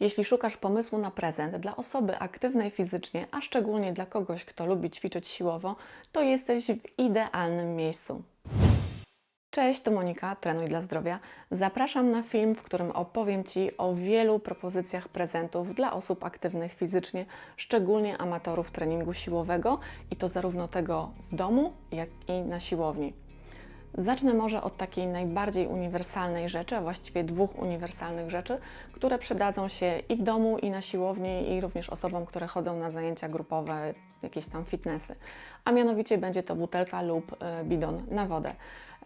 Jeśli szukasz pomysłu na prezent dla osoby aktywnej fizycznie, a szczególnie dla kogoś, kto lubi ćwiczyć siłowo, to jesteś w idealnym miejscu. Cześć, to Monika, Trenuj dla Zdrowia. Zapraszam na film, w którym opowiem Ci o wielu propozycjach prezentów dla osób aktywnych fizycznie, szczególnie amatorów treningu siłowego i to zarówno tego w domu, jak i na siłowni. Zacznę może od takiej najbardziej uniwersalnej rzeczy, a właściwie dwóch uniwersalnych rzeczy, które przydadzą się i w domu, i na siłowni, i również osobom, które chodzą na zajęcia grupowe, jakieś tam fitnessy. A mianowicie będzie to butelka lub e, bidon na wodę.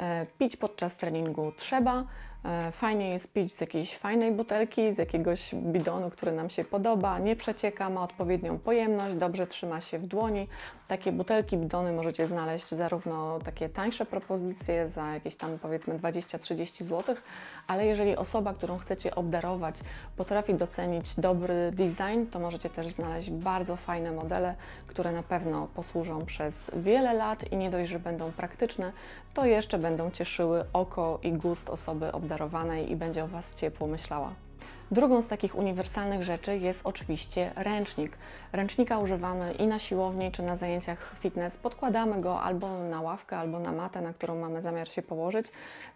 E, Pić podczas treningu trzeba. E, Fajnie jest pić z jakiejś fajnej butelki, z jakiegoś bidonu, który nam się podoba, nie przecieka, ma odpowiednią pojemność, dobrze trzyma się w dłoni. Takie butelki, bidony możecie znaleźć zarówno takie tańsze propozycje za jakieś tam powiedzmy 20-30 zł, ale jeżeli osoba, którą chcecie obdarować, potrafi docenić dobry design, to możecie też znaleźć bardzo fajne modele, które na pewno posłużą przez wiele lat i nie dość, że będą praktyczne, to jeszcze będą cieszyły oko i gust osoby obdarowanej i będzie o Was ciepło myślała. Drugą z takich uniwersalnych rzeczy jest oczywiście ręcznik. Ręcznika używamy i na siłowni, czy na zajęciach fitness. Podkładamy go albo na ławkę, albo na matę, na którą mamy zamiar się położyć.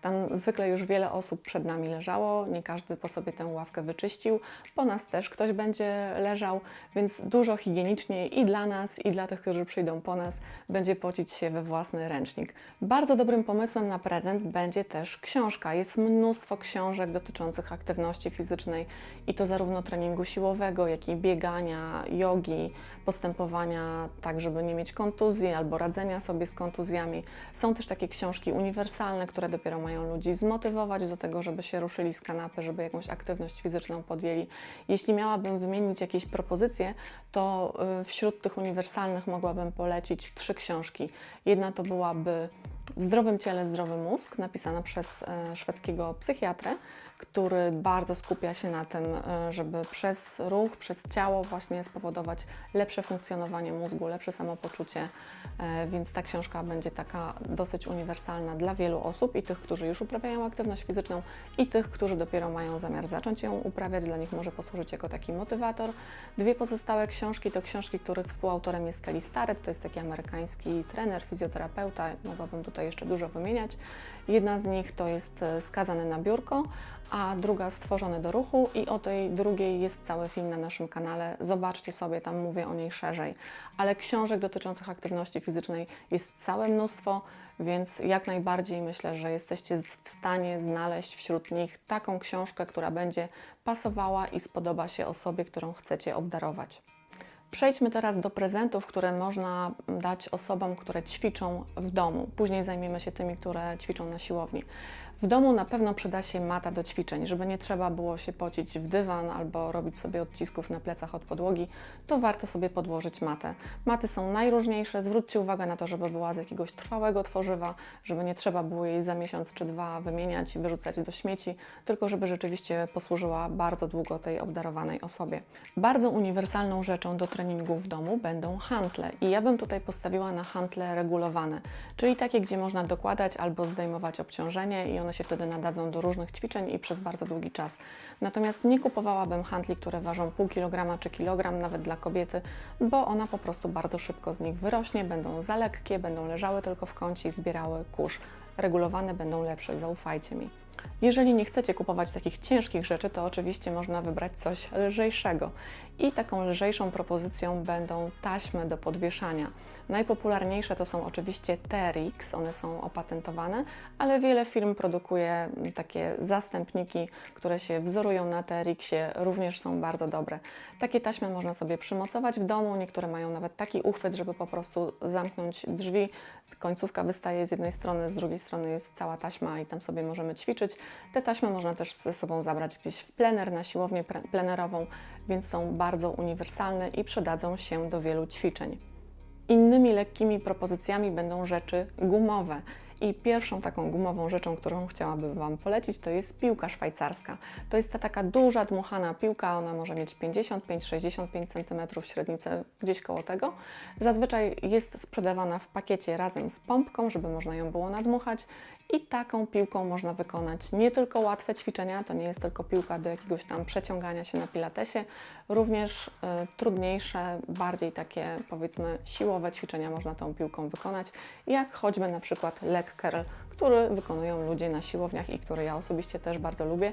Tam zwykle już wiele osób przed nami leżało, nie każdy po sobie tę ławkę wyczyścił. Po nas też ktoś będzie leżał, więc dużo higieniczniej i dla nas, i dla tych, którzy przyjdą po nas, będzie pocić się we własny ręcznik. Bardzo dobrym pomysłem na prezent będzie też książka. Jest mnóstwo książek dotyczących aktywności fizycznej i to zarówno treningu siłowego, jak i biegania, jogi, postępowania tak, żeby nie mieć kontuzji albo radzenia sobie z kontuzjami. Są też takie książki uniwersalne, które dopiero mają ludzi zmotywować do tego, żeby się ruszyli z kanapy, żeby jakąś aktywność fizyczną podjęli. Jeśli miałabym wymienić jakieś propozycje, to y, wśród tych uniwersalnych mogłabym polecić trzy książki. Jedna to byłaby w zdrowym ciele zdrowy mózg, napisana przez e, szwedzkiego psychiatrę, który bardzo skupia się na tym, e, żeby przez ruch, przez ciało właśnie spowodować lepsze funkcjonowanie mózgu, lepsze samopoczucie, e, więc ta książka będzie taka dosyć uniwersalna dla wielu osób i tych, którzy już uprawiają aktywność fizyczną i tych, którzy dopiero mają zamiar zacząć ją uprawiać, dla nich może posłużyć jako taki motywator. Dwie pozostałe książki to książki, których współautorem jest Kelly Starrett, to jest taki amerykański trener, fizjoterapeuta, mogłabym tutaj jeszcze dużo wymieniać. Jedna z nich to jest e, Skazany na biurko, a druga Stworzony do ruchu i o tej drugiej jest cały film na naszym kanale. Zobaczcie sobie, tam mówię o niej szerzej. Ale książek dotyczących aktywności fizycznej jest całe mnóstwo, więc jak najbardziej myślę, że jesteście w stanie znaleźć wśród nich taką książkę, która będzie pasowała i spodoba się osobie, którą chcecie obdarować. Przejdźmy teraz do prezentów, które można dać osobom, które ćwiczą w domu. Później zajmiemy się tymi, które ćwiczą na siłowni. W domu na pewno przyda się mata do ćwiczeń, żeby nie trzeba było się pocić w dywan albo robić sobie odcisków na plecach od podłogi, to warto sobie podłożyć matę. Maty są najróżniejsze, zwróćcie uwagę na to, żeby była z jakiegoś trwałego tworzywa, żeby nie trzeba było jej za miesiąc czy dwa wymieniać i wyrzucać do śmieci, tylko żeby rzeczywiście posłużyła bardzo długo tej obdarowanej osobie. Bardzo uniwersalną rzeczą do treningu w domu będą hantle i ja bym tutaj postawiła na hantle regulowane, czyli takie, gdzie można dokładać albo zdejmować obciążenie i one się wtedy nadadzą do różnych ćwiczeń i przez bardzo długi czas. Natomiast nie kupowałabym handli, które ważą pół kilograma czy kilogram, nawet dla kobiety, bo ona po prostu bardzo szybko z nich wyrośnie, będą za lekkie, będą leżały tylko w kącie i zbierały kurz. Regulowane będą lepsze, zaufajcie mi. Jeżeli nie chcecie kupować takich ciężkich rzeczy, to oczywiście można wybrać coś lżejszego. I taką lżejszą propozycją będą taśmy do podwieszania. Najpopularniejsze to są oczywiście TRX, one są opatentowane, ale wiele firm produkuje takie zastępniki, które się wzorują na TRX-ie, również są bardzo dobre. Takie taśmy można sobie przymocować w domu, niektóre mają nawet taki uchwyt, żeby po prostu zamknąć drzwi. Końcówka wystaje z jednej strony, z drugiej strony jest cała taśma i tam sobie możemy ćwiczyć. Te taśmy można też ze sobą zabrać gdzieś w plener, na siłownię plenerową, więc są bardzo uniwersalne i przydadzą się do wielu ćwiczeń. Innymi lekkimi propozycjami będą rzeczy gumowe. I pierwszą taką gumową rzeczą, którą chciałabym Wam polecić, to jest piłka szwajcarska. To jest ta taka duża, dmuchana piłka, ona może mieć 55-65 cm średnicę, gdzieś koło tego. Zazwyczaj jest sprzedawana w pakiecie razem z pompką, żeby można ją było nadmuchać I taką piłką można wykonać nie tylko łatwe ćwiczenia, to nie jest tylko piłka do jakiegoś tam przeciągania się na pilatesie, również y, trudniejsze, bardziej takie powiedzmy siłowe ćwiczenia można tą piłką wykonać, jak choćby na przykład leg curl, który wykonują ludzie na siłowniach i który ja osobiście też bardzo lubię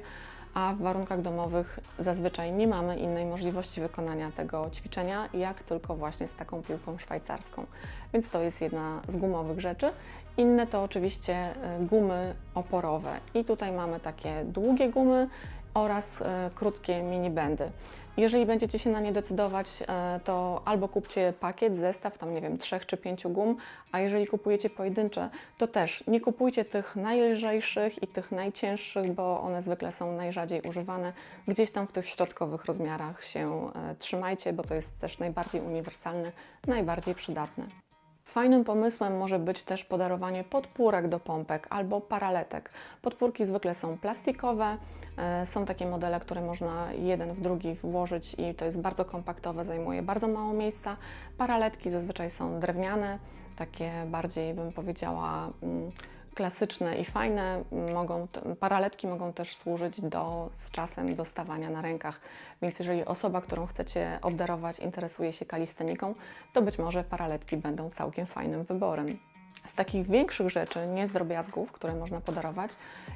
a w warunkach domowych zazwyczaj nie mamy innej możliwości wykonania tego ćwiczenia, jak tylko właśnie z taką piłką szwajcarską. Więc to jest jedna z gumowych rzeczy. Inne to oczywiście y, gumy oporowe. I tutaj mamy takie długie gumy oraz y, krótkie mini bendy. Jeżeli będziecie się na nie decydować, e, to albo kupcie pakiet, zestaw, tam nie wiem, trzech czy pięciu gum, a jeżeli kupujecie pojedyncze, to też nie kupujcie tych najlżejszych i tych najcięższych, bo one zwykle są najrzadziej używane. Gdzieś tam w tych środkowych rozmiarach się e, trzymajcie, bo to jest też najbardziej uniwersalne, najbardziej przydatne. Fajnym pomysłem może być też podarowanie podpórek do pompek albo paraletek. Podpórki zwykle są plastikowe, e, są takie modele, które można jeden w drugi włożyć i to jest bardzo kompaktowe, zajmuje bardzo mało miejsca. Paraletki zazwyczaj są drewniane, takie bardziej bym powiedziała mm, klasyczne i fajne. Mogą, paraletki mogą też służyć do, z czasem do stawania na rękach, więc jeżeli osoba, którą chcecie obdarować, interesuje się kalisteniką, to być może paraletki będą całkiem fajnym wyborem. Z takich większych rzeczy, nie z drobiazgów, które można podarować,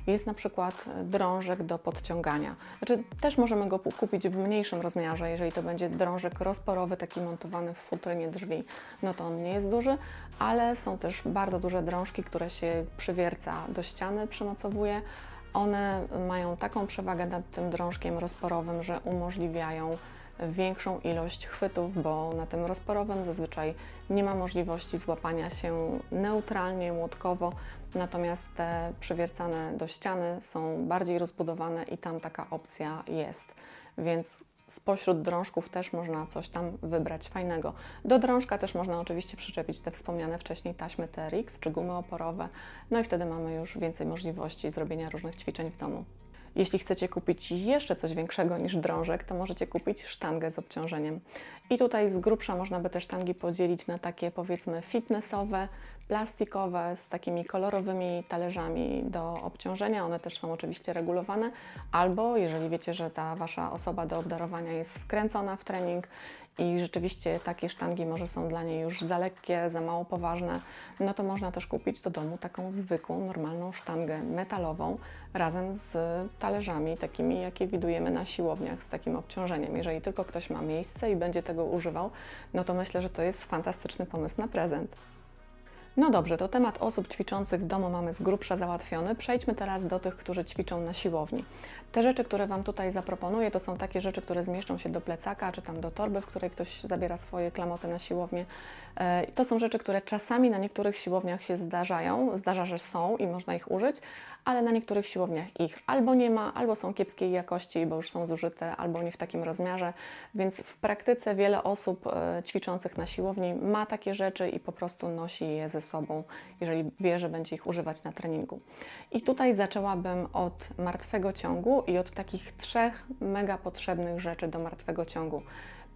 jest na przykład drążek do podciągania. Znaczy, też możemy go kupić w mniejszym rozmiarze, jeżeli to będzie drążek rozporowy, taki montowany w futrynie drzwi, no to on nie jest duży, ale są też bardzo duże drążki, które się przywierca do ściany, przymocowuje. One mają taką przewagę nad tym drążkiem rozporowym, że umożliwiają większą ilość chwytów, bo na tym rozporowym zazwyczaj nie ma możliwości złapania się neutralnie, młotkowo, natomiast te przywiercane do ściany są bardziej rozbudowane i tam taka opcja jest. Więc spośród drążków też można coś tam wybrać fajnego. Do drążka też można oczywiście przyczepić te wspomniane wcześniej taśmy TRX czy gumy oporowe, no i wtedy mamy już więcej możliwości zrobienia różnych ćwiczeń w domu. Jeśli chcecie kupić jeszcze coś większego niż drążek, to możecie kupić sztangę z obciążeniem. I tutaj z grubsza można by te sztangi podzielić na takie powiedzmy fitnessowe, plastikowe, z takimi kolorowymi talerzami do obciążenia. One też są oczywiście regulowane. Albo jeżeli wiecie, że ta Wasza osoba do obdarowania jest wkręcona w trening i rzeczywiście takie sztangi może są dla niej już za lekkie, za mało poważne, no to można też kupić do domu taką zwykłą, normalną sztangę metalową razem z talerzami, takimi jakie widujemy na siłowniach z takim obciążeniem. Jeżeli tylko ktoś ma miejsce i będzie tego używał, no to myślę, że to jest fantastyczny pomysł na prezent. No dobrze, to temat osób ćwiczących w domu mamy z grubsza załatwiony. Przejdźmy teraz do tych, którzy ćwiczą na siłowni. Te rzeczy, które Wam tutaj zaproponuję, to są takie rzeczy, które zmieszczą się do plecaka, czy tam do torby, w której ktoś zabiera swoje klamoty na siłownię. E, to są rzeczy, które czasami na niektórych siłowniach się zdarzają, zdarza, że są i można ich użyć, ale na niektórych siłowniach ich albo nie ma, albo są kiepskiej jakości, bo już są zużyte, albo nie w takim rozmiarze, więc w praktyce wiele osób e, ćwiczących na siłowni ma takie rzeczy i po prostu nosi je ze sobą, jeżeli wie, że będzie ich używać na treningu. I tutaj zaczęłabym od martwego ciągu i od takich trzech mega potrzebnych rzeczy do martwego ciągu.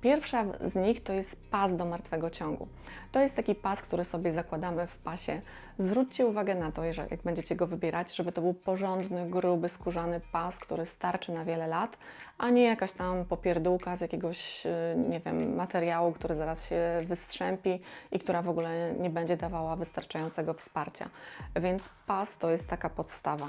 Pierwsza z nich to jest pas do martwego ciągu. To jest taki pas, który sobie zakładamy w pasie. Zwróćcie uwagę na to, że jak będziecie go wybierać, żeby to był porządny, gruby, skórzany pas, który starczy na wiele lat, a nie jakaś tam popierdółka z jakiegoś, y, nie wiem, materiału, który zaraz się wystrzępi i która w ogóle nie będzie dawała wystarczającego wsparcia. Więc pas to jest taka podstawa.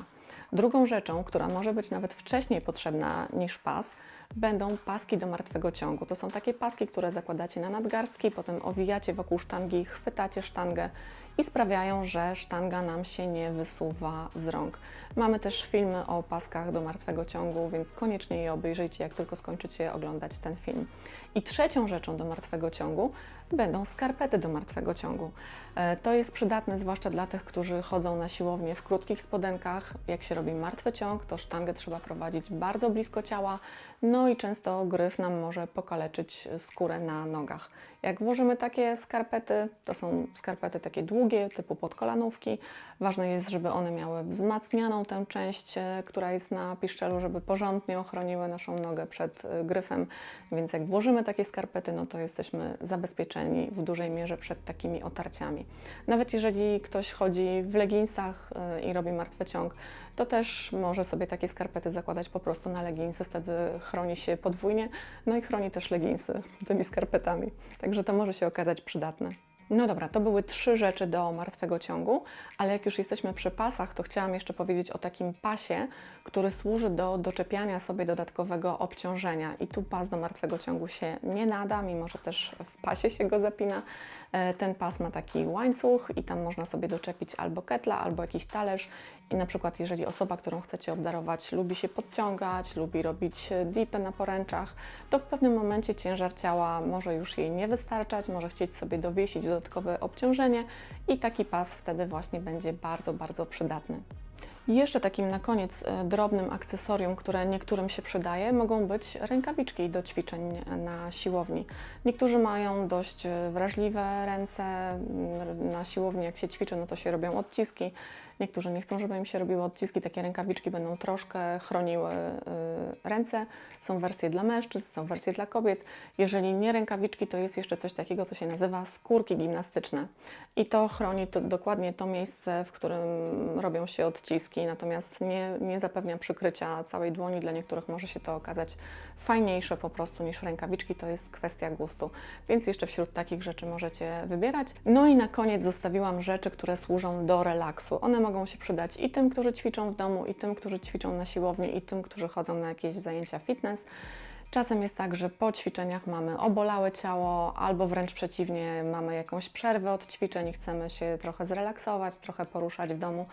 Drugą rzeczą, która może być nawet wcześniej potrzebna niż pas, będą paski do martwego ciągu. To są takie paski, które zakładacie na nadgarstki, potem owijacie wokół sztangi, chwytacie sztangę i sprawiają, że sztanga nam się nie wysuwa z rąk. Mamy też filmy o paskach do martwego ciągu, więc koniecznie je obejrzyjcie, jak tylko skończycie oglądać ten film. I trzecią rzeczą do martwego ciągu będą skarpety do martwego ciągu. E, to jest przydatne zwłaszcza dla tych, którzy chodzą na siłownię w krótkich spodenkach. Jak się robi martwy ciąg, to sztangę trzeba prowadzić bardzo blisko ciała, no i często gryf nam może pokaleczyć skórę na nogach. Jak włożymy takie skarpety, to są skarpety takie długie, długie, typu podkolanówki. Ważne jest, żeby one miały wzmacnianą tę część, e, która jest na piszczelu, żeby porządnie ochroniły naszą nogę przed e, gryfem. Więc jak włożymy takie skarpety, no to jesteśmy zabezpieczeni w dużej mierze przed takimi otarciami. Nawet jeżeli ktoś chodzi w leginsach e, i robi martwy ciąg, to też może sobie takie skarpety zakładać po prostu na leginsy, wtedy chroni się podwójnie, no i chroni też leginsy tymi skarpetami. Także to może się okazać przydatne. No dobra, to były trzy rzeczy do martwego ciągu, ale jak już jesteśmy przy pasach, to chciałam jeszcze powiedzieć o takim pasie, który służy do doczepiania sobie dodatkowego obciążenia. I tu pas do martwego ciągu się nie nada, mimo że też w pasie się go zapina. E, Ten pas ma taki łańcuch i tam można sobie doczepić albo ketla, albo jakiś talerz. I na przykład, jeżeli osoba, którą chcecie obdarować, lubi się podciągać, lubi robić e, dipy na poręczach, to w pewnym momencie ciężar ciała może już jej nie wystarczać, może chcieć sobie dowiesić dodatkowe obciążenie i taki pas wtedy właśnie będzie bardzo, bardzo przydatny. Jeszcze takim na koniec e, drobnym akcesorium, które niektórym się przydaje, mogą być rękawiczki do ćwiczeń na siłowni. Niektórzy mają dość e, wrażliwe ręce na siłowni, jak się ćwiczy, no to się robią odciski. Niektórzy nie chcą, żeby im się robiły odciski. Takie rękawiczki będą troszkę chroniły y, ręce. Są wersje dla mężczyzn, są wersje dla kobiet. Jeżeli nie rękawiczki, to jest jeszcze coś takiego, co się nazywa skórki gimnastyczne. I to chroni to, dokładnie to miejsce, w którym robią się odciski, natomiast nie, nie zapewnia przykrycia całej dłoni. Dla niektórych może się to okazać fajniejsze po prostu niż rękawiczki. To jest kwestia gustu. Więc jeszcze wśród takich rzeczy możecie wybierać. No i na koniec zostawiłam rzeczy, które służą do relaksu. One mogą się przydać i tym, którzy ćwiczą w domu, i tym, którzy ćwiczą na siłowni, i tym, którzy chodzą na jakieś zajęcia fitness. Czasem jest tak, że po ćwiczeniach mamy obolałe ciało, albo wręcz przeciwnie, mamy jakąś przerwę od ćwiczeń i chcemy się trochę zrelaksować, trochę poruszać w domu.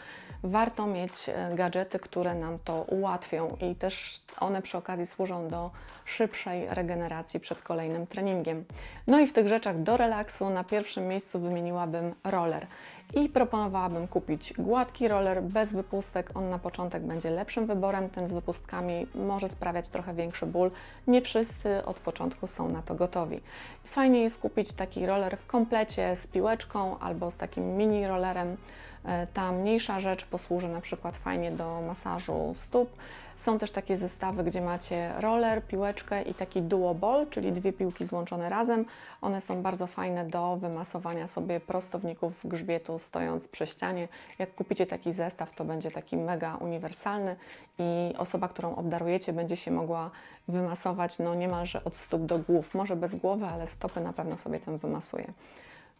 Warto mieć e, gadżety, które nam to ułatwią i też one przy okazji służą do szybszej regeneracji przed kolejnym treningiem. No i w tych rzeczach do relaksu na pierwszym miejscu wymieniłabym roller. I proponowałabym kupić gładki roller bez wypustek. On na początek będzie lepszym wyborem. Ten z wypustkami może sprawiać trochę większy ból. Nie wszyscy od początku są na to gotowi. Fajnie jest kupić taki roller w komplecie z piłeczką albo z takim mini rollerem. E, Ta mniejsza rzecz posłuży na przykład fajnie do masażu stóp. Są też takie zestawy, gdzie macie roller, piłeczkę i taki duo ball, czyli dwie piłki złączone razem. One są bardzo fajne do wymasowania sobie prostowników grzbietu stojąc przy ścianie. Jak kupicie taki zestaw, to będzie taki mega uniwersalny i osoba, którą obdarujecie, będzie się mogła wymasować no niemalże od stóp do głów. Może bez głowy, ale stopy na pewno sobie tym wymasuje.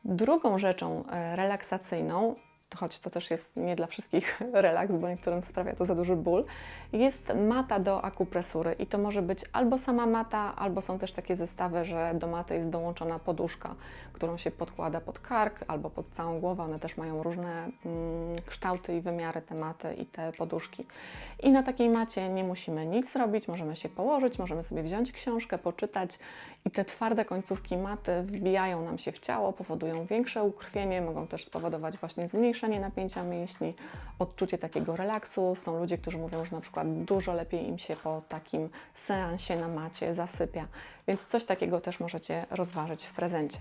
Drugą rzeczą e, relaksacyjną, choć to też jest nie dla wszystkich relaks, bo niektórym sprawia to za duży ból, jest mata do akupresury i to może być albo sama mata, albo są też takie zestawy, że do maty jest dołączona poduszka, którą się podkłada pod kark albo pod całą głowę. One też mają różne mm, kształty i wymiary te maty i te poduszki. I na takiej macie nie musimy nic robić, możemy się położyć, możemy sobie wziąć książkę, poczytać i te twarde końcówki maty wbijają nam się w ciało, powodują większe ukrwienie, mogą też spowodować właśnie zmniejszenie napięcia mięśni, odczucie takiego relaksu. Są ludzie, którzy mówią, że na przykład dużo lepiej im się po takim seansie na macie zasypia, więc coś takiego też możecie rozważyć w prezencie.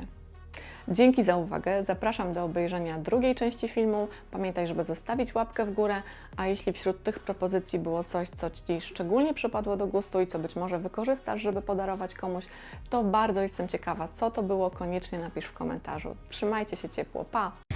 Dzięki za uwagę. Zapraszam do obejrzenia drugiej części filmu. Pamiętaj, żeby zostawić łapkę w górę, a jeśli wśród tych propozycji było coś, co Ci szczególnie przypadło do gustu i co być może wykorzystasz, żeby podarować komuś, to bardzo jestem ciekawa, co to było. Koniecznie napisz w komentarzu. Trzymajcie się ciepło. Pa!